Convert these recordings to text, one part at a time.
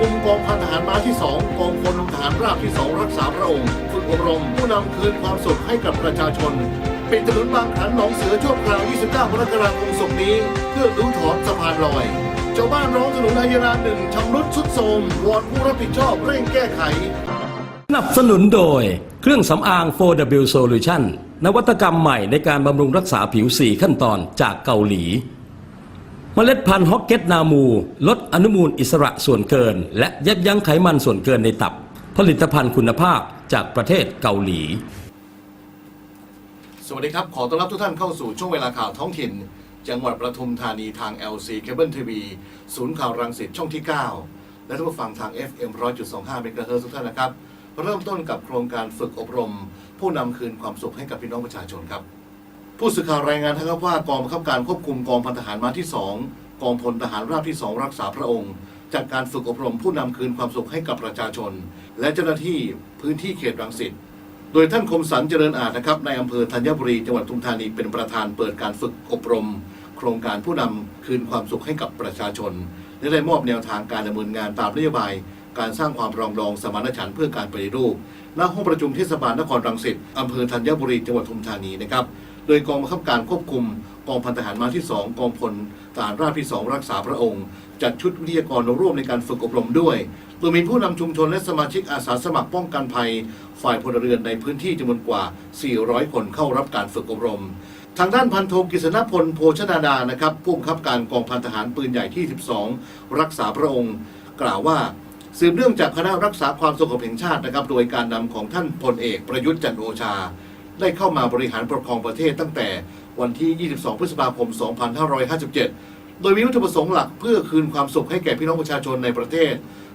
คุมกองพันทหารม้าที่ 2 กองพลทหารราบที่ 2 รักษาพระองค์ฝึกอบรมผู้นำคืนความสุขให้กับประชาชน ปิดถนนบางขันหนองเสือชั่วคราว 29 กรกฎาคมศกนี้ เพื่อรื้อถอนสะพานลอยชาวบ้านร้องถนนอายราหนึ่งชำรุดสุดโทรมวอนผู้รับผิดชอบเร่งแก้ไขสนับสนุนโดยเครื่องสำอาง 4W Solution นวัตกรรมใหม่ในการบำรุงรักษาผิว 4 ขั้นตอนจากเกาหลี ล็ดพันธุ์ฮอกเก็ตนามู ลดอนุมูลอิสระส่วนเกิน และยับยั้งไขมันส่วนเกินในตับ ผลิตภัณฑ์คุณภาพจากประเทศเกาหลี สวัสดีครับ ขอต้อนรับทุกท่านเข้าสู่ช่วงเวลาข่าวท้องถิ่น จังหวัดประทุมธานีทาง LC Cable TV ศูนย์ข่าวรังสิตช่องที่ 9 และทุกผู้ฟังทาง FM 100.25เมกะเฮิร์ทุกท่านนะครับ เริ่มต้นกับโครงการฝึกอบรม ผู้นำคืนความสุขให้กับพี่น้องประชาชนครับ ผู้สื่อข่าวรายงานนะครับว่ากองบังคับการควบคุมกองพันทหารม้าที่ 2 กองพลทหารราบที่ 2 รักษาพระองค์จากการฝึกอบรมผู้นำคืนความสุขให้กับประชาชน และเจ้าหน้าที่พื้นที่เขตรังสิตโดยท่านคมสันเจริญอาจนะครับในอำเภอธัญบุรีจังหวัดทุมธานีเป็นประธานเปิดการฝึกอบรม โครงการผู้นำคืนความสุขให้กับประชาชน และได้มอบแนวทางการดำเนินงานตามนโยบาย การสร้างความรองดองสมานฉันท์เพื่อการปฏิรูปณห้องประชุมเทศบาลนครรังสิตอำเภอธัญบุรีจังหวัดทุมธานีนะครับ โดยกองบังคับการควบคุม กองพันทหารมาที่ 2 กองพลทหารราบที่ 2 รักษาพระองค์ จัดชุดวิทยากรร่วมในการฝึกอบรมด้วย โดยมีผู้นำชุมชนและสมาชิกอาสาสมัครป้องกันภัย ฝ่ายพลเรือนในพื้นที่จำนวนกว่า 400 คนเข้ารับการฝึกอบรมทางด้านพันโทกฤษณพลโภชนาดานะครับผู้บังคับการกองพันทหารปืนใหญ่ที่ 12 รักษาพระองค์ กล่าวว่าสืบเนื่องจากคณะรักษาความสงบแห่งชาตินะครับ โดยการนำของท่านพลเอกประยุทธ์จันโอชา ได้เข้ามาบริหารปกครองประเทศตั้งแต่วันที่ 22 พฤษภาคม 2557 โดยมีวัตถุประสงค์หลักเพื่อคืนความสุขให้แก่พี่น้องประชาชนในประเทศ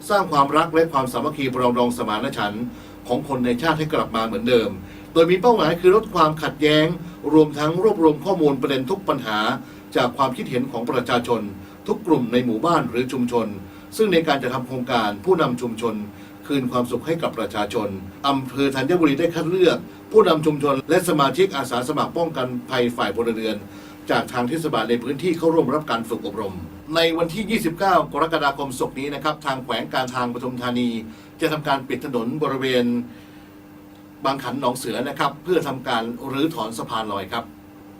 สร้างความรักและความสามัคคีปรองดองสมานฉันท์ของคนในชาติให้กลับมาเหมือนเดิม โดยมีเป้าหมายคือลดความขัดแย้ง รวมทั้งรวบรวมข้อมูลประเด็นทุกปัญหา จากความคิดเห็นของประชาชน ทุกกลุ่มในหมู่บ้านหรือชุมชน ซึ่งในการจะทำโครงการผู้นำชุมชน คืนความสุขให้กับประชาชนอำเภอธัญบุรีได้คัดเลือก ผู้นำชุมชน และสมาชิกอาสาสมัครป้องกันภัยฝ่ายพลเรือน จากทางเทศบาลในพื้นที่เข้าร่วมรับการฝึกอบรม ในวันที่ 29 กรกฎาคมศกนี้นะครับทางแขวงการทางปทุมธานี จะทำการปิดถนนบริเวณ บางขันหนองเสือนะครับ เพื่อทำการรื้อถอนสะพานลอยครับ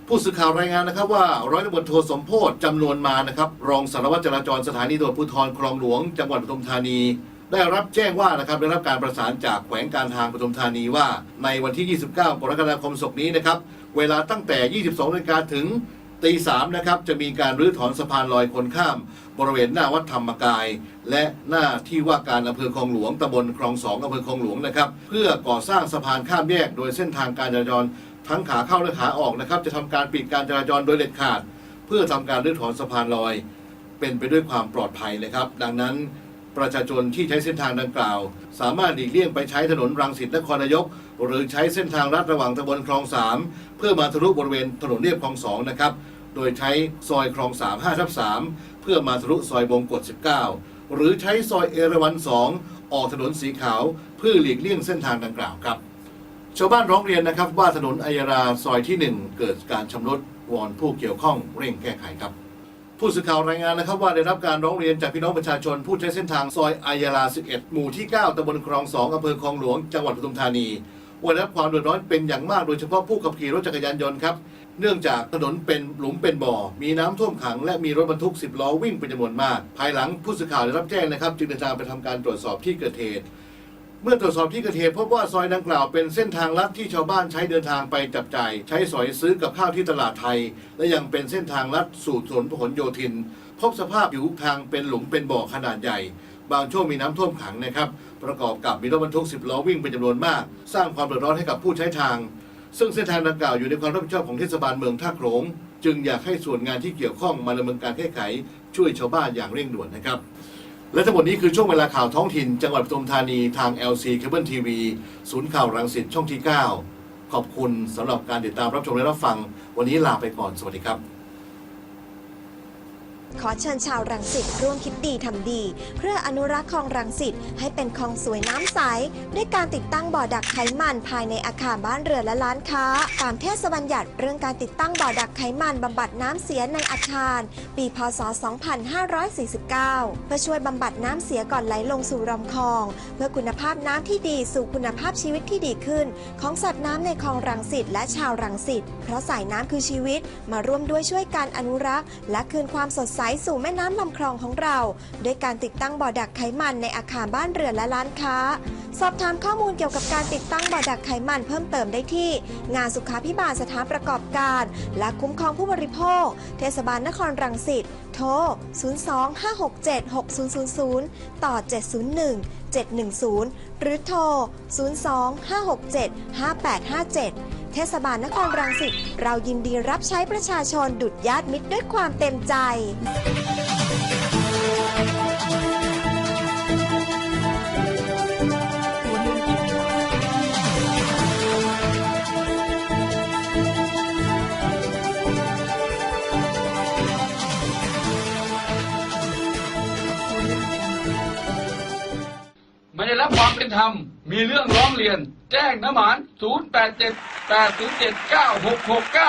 ผู้สื่อข่าวรายงานนะครับว่าร้อยตำรวจโทสมโพธจำนวนมานะครับ รองสารวัตรจราจรสถานีตำรวจภูธรคลองหลวง จังหวัดปทุมธานี ได้รับแจ้งว่านะครับได้รับการประสานจากแขวงการทางปทุมธานีว่า ในวันที่ 29 กรกฎาคมศกนี้นะครับเวลาตั้งแต่ 22นาฬิกาถึงตีสามนะครับจะมีการรื้อถอนสะพานลอยคนข้าม บริเวณหน้าวัดธรรมกาย และหน้าที่ว่าการอำเภอคลองหลวงตำบลคลองสองอำเภอคลองหลวงนะครับ เพื่อก่อสร้างสะพานข้ามแยก โดยเส้นทางการจราจรทั้งขาเข้าและขาออกนะครับ จะทำการปิดการจราจรโดยเด็ดขาด เพื่อทำการรื้อถอนสะพานลอย เป็นไปด้วยความปลอดภัยนะครับ ดังนั้น ประชาชนที่ใช้เส้นทางดังกล่าว สามารถหลีกเลี่ยงไปใช้ถนนรังสิตนครนายก หรือใช้เส้นทางลัดระหว่างตำบลคลองสามเพื่อมาทะลุบริเวณถนนเรียบคลองสองนะครับโดยใช้ซอยคลองสามห้าทับสามเพื่อมาทะลุซอยบงกฎ19 หรือใช้ซอยเอราวัณ2ออกถนนสีขาว เพื่อหลีกเลี่ยงเส้นทางดังกล่าวครับชาวบ้านร้องเรียนนะครับว่าถนนอัยราซอยที่ 1 เกิดการชำรุดวอนผู้เกี่ยวข้องเร่งแก้ไขครับ ผู้สื่อข่าวรายงานนะครับว่าได้รับการร้องเรียนจากพี่น้องประชาชน ผู้ใช้เส้นทางซอยอัยรา11 หมู่ที่ 9ตำบลคลอง 2อำเภอคลองหลวง จังหวัดปทุมธานีว่าได้รับความเดือดร้อนเป็นอย่างมากโดยเฉพาะผู้ขับขี่รถจักรยานยนต์ครับเนื่องจากถนนเป็นหลุมเป็นบ่อ มีน้ำท่วมขัง และมีรถบรรทุก 10 ล้อวิ่งเป็นจำนวนมาก ภายหลังผู้สื่อข่าวได้รับแจ้งนะครับ จึงเดินทางไปทำการตรวจสอบที่เกิดเหตุ เมื่อตรวจสอบที่เกิดเหตุพบว่าซอยดังกล่าวเป็นเส้นทางลัดที่ชาวบ้านใช้เดินทางไปจับจ่าย ใช้สอยซื้อกับข้าวที่ตลาดไทย และยังเป็นเส้นทางลัดสู่ถนนพหลโยธิน พบสภาพผิวทางเป็นหลุมเป็นบ่อขนาดใหญ่ บางช่วงมีน้ำท่วมขังนะครับ ประกอบกับมีรถบรรทุก 10 ล้อวิ่งเป็นจำนวนมาก สร้างความเดือดร้อนให้กับผู้ใช้ทาง ซึ่งเส้นทางดังกล่าวอยู่ในความรับผิดชอบของเทศบาลเมืองท่าโขลงจึงอยากให้ส่วนงานที่เกี่ยวข้องมาดำเนินการแก้ไข ช่วยชาวบ้านอย่างเร่งด่วนนะครับ และทั้งหมดนี้คือช่วงเวลาข่าวท้องถิ่น จังหวัดปทุมธานีทาง LC Cable TV ศูนย์ข่าวรังสิตช่องที่ 9 ขอบคุณสำหรับการติดตามรับชมและรับฟัง วันนี้ลาไปก่อนสวัสดีครับ ขอเชิญชาวรังสิตร่วมคิดดีทำดี เพื่ออนุรักษ์คลองรังสิตให้เป็นคลองสวยน้ำใส ด้วยการติดตั้งบ่อดักไขมันภายในอาคารบ้านเรือนและร้านค้า ตามเทศบัญญัติเรื่องการติดตั้งบ่อดักไขมันบำบัดน้ำเสียในอาคาร ปีพศ 2549 เพื่อช่วยบำบัดน้ำเสียก่อนไหลลงสู่ลำคลอง เพื่อคุณภาพน้ำที่ดีสู่คุณภาพชีวิตที่ดีขึ้น ของสัตว์น้ำในคลองรังสิตและชาวรังสิตเพราะสายน้ำคือชีวิตมาร่วมด้วยช่วยการอนุรักษ์ และคืนความสดใสสู่แม่น้ำลำคลองของเรา ด้วยการติดตั้งบ่อดักไขมันในอาคารบ้านเรือนและร้านค้า สอบถามข้อมูลเกี่ยวกับการติดตั้งบ่อดักไขมันเพิ่มเติมได้ที่ งานสุขาพิบาลสถานประกอบการ และคุ้มครองผู้บริโภค เทศบาลนครรังสิต โทร 025676000 ต่อ 701 710 หรือโทร 025675857 เทศบาลนครรังสิตเรายินดีรับใช้ประชาชนดุดญาติมิตรด้วยความเต็มใจไม่ได้รับความเป็นธรรม มีเรื่องร้องเรียน แจ้งน้ำหมาน 087 807 9669